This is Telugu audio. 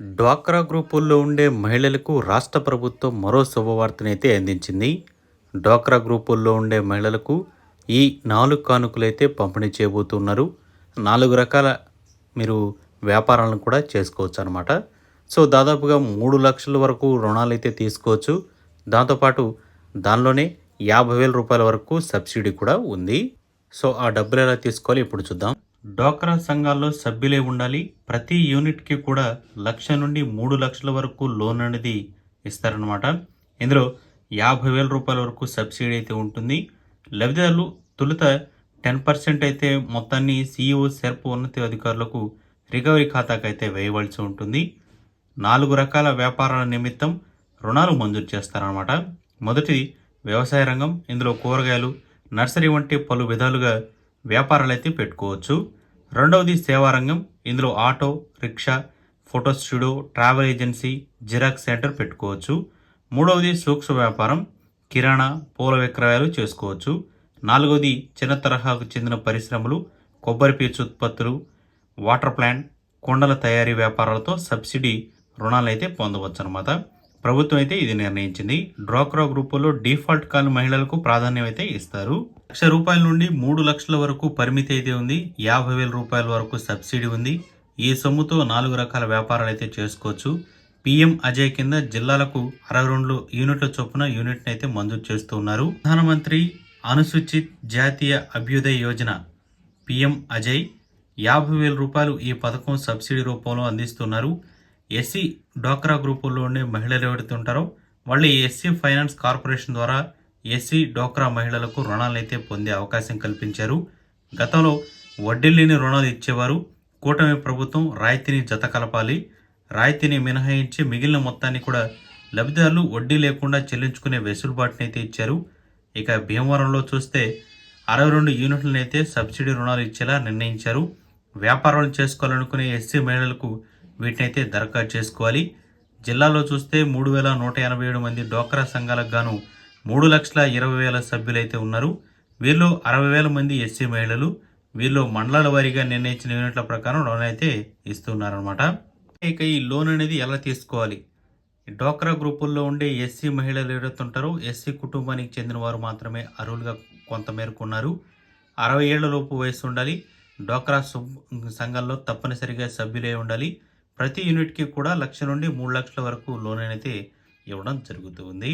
డ్వాక్రా గ్రూపుల్లో ఉండే మహిళలకు రాష్ట్ర ప్రభుత్వం మరో శుభవార్తనైతే అందించింది. డ్వాక్రా గ్రూపుల్లో ఉండే మహిళలకు ఈ నాలుగు కానుకలైతే పంపిణీ చేయబోతున్నారు. నాలుగు రకాల మీరు వ్యాపారాలను కూడా చేసుకోవచ్చు అనమాట సో దాదాపుగా మూడు లక్షల వరకు రుణాలు అయితే తీసుకోవచ్చు. దాంతోపాటు దానిలోనే యాభై వేల రూపాయల వరకు సబ్సిడీ కూడా ఉంది. సో ఆ డబ్బులు ఎలా తీసుకోవాలి ఇప్పుడు చూద్దాం. డ్వాక్రా సంఘాల్లో సభ్యులే ఉండాలి. ప్రతి యూనిట్కి కూడా లక్ష నుండి మూడు లక్షల వరకు లోన్ అనేది ఇస్తారనమాట ఇందులో యాభై వేల రూపాయల వరకు సబ్సిడీ అయితే ఉంటుంది. లబ్ధిదారులు తొలుత టెన్ పర్సెంట్ అయితే మొత్తాన్ని సీఈఓ సెర్ప్ ఉన్నత అధికారులకు రికవరీ ఖాతాకు అయితే వేయవలసి ఉంటుంది. నాలుగు రకాల వ్యాపారాల నిమిత్తం రుణాలు మంజూరు చేస్తారనమాట మొదటిది వ్యవసాయ రంగం. ఇందులో కూరగాయలు నర్సరీ వంటి పలు విధాలుగా వ్యాపారాలు అయితే పెట్టుకోవచ్చు. రెండవది సేవారంగం. ఇందులో auto rickshaw photo studio travel agency xerox centre పెట్టుకోవచ్చు. మూడవది సూక్ష్మ వ్యాపారం. కిరాణా పూల విక్రయాలు చేసుకోవచ్చు. నాలుగవది చిన్న తరహాకు చెందిన పరిశ్రమలు కొబ్బరి పీచు ఉత్పత్తులు వాటర్ ప్లాంట్ కొండల తయారీ వ్యాపారాలతో సబ్సిడీ రుణాలు అయితే పొందవచ్చు అనమాట ప్రభుత్వం అయితే ఇది నిర్ణయించింది. డ్వాక్రా గ్రూపులో డిఫాల్ట్ కాని మహిళలకు ప్రాధాన్యం అయితే ఇస్తారు. లక్ష రూపాయల నుండి మూడు లక్షల వరకు పరిమితి అయితే ఉంది. యాభై వేల రూపాయల వరకు సబ్సిడీ ఉంది. ఈ సొమ్ముతో నాలుగు రకాల వ్యాపారాలు అయితే చేసుకోవచ్చు. పిఎం అజయ్ కింద జిల్లాలకు అరవై రెండు యూనిట్ల చొప్పున యూనిట్ని అయితే మంజూరు చేస్తూ ఉన్నారు. ప్రధానమంత్రి అనుసూచిత్ జాతీయ అభ్యుదయ యోజన పిఎం అజయ్ యాభై వేల రూపాయలు ఈ పథకం సబ్సిడీ రూపంలో అందిస్తున్నారు. ఎస్సీ డ్వాక్రా గ్రూపుల్లో ఉండే మహిళలు ఎవరైతే ఉంటారో వాళ్ళు ఈ ఎస్సీ ఫైనాన్స్ కార్పొరేషన్ ద్వారా ఎస్సీ డ్వాక్రా మహిళలకు రుణాలను అయితే పొందే అవకాశం కల్పించారు. గతంలో వడ్డీ లేని రుణాలు ఇచ్చేవారు. కూటమి ప్రభుత్వం రాయితీని జత కలపాలి. రాయితీని మినహాయించి మిగిలిన మొత్తాన్ని కూడా లబ్ధిదారులు వడ్డీ లేకుండా చెల్లించుకునే వెసులుబాటుని అయితే ఇచ్చారు. ఇక భీమవరంలో చూస్తే అరవై రెండు యూనిట్లనైతే సబ్సిడీ రుణాలు ఇచ్చేలా నిర్ణయించారు. వ్యాపారాలు చేసుకోవాలనుకునే ఎస్సీ మహిళలకు వీటినైతే దరఖాస్తు చేసుకోవాలి. జిల్లాలో చూస్తే మూడు వేల నూట ఎనభై ఏడు మంది డోక్రా సంఘాలకు గాను మూడు లక్షల ఇరవై వేల సభ్యులైతే ఉన్నారు. వీళ్ళు అరవై వేల మంది ఎస్సీ మహిళలు. వీళ్ళు మండలాల వారీగా నిర్ణయించిన యూనిట్ల ప్రకారం లోన్ అయితే ఇస్తున్నారనమాట ఇక ఈ లోన్ అనేది ఎలా తీసుకోవాలి? డోక్రా గ్రూపుల్లో ఉండే ఎస్సీ మహిళలు ఎవరైతే ఉంటారో ఎస్సీ కుటుంబానికి చెందిన వారు మాత్రమే అర్హులుగా కొంత మేరకు ఉన్నారు. అరవై ఏళ్ళ లోపు వయసు ఉండాలి. డోక్రా సంఘంలో సంఘాల్లో తప్పనిసరిగా సభ్యులై ఉండాలి. ప్రతి యూనిట్కి కూడా లక్ష నుండి మూడు లక్షల వరకు లోన్ అయితే ఇవ్వడం జరుగుతుంది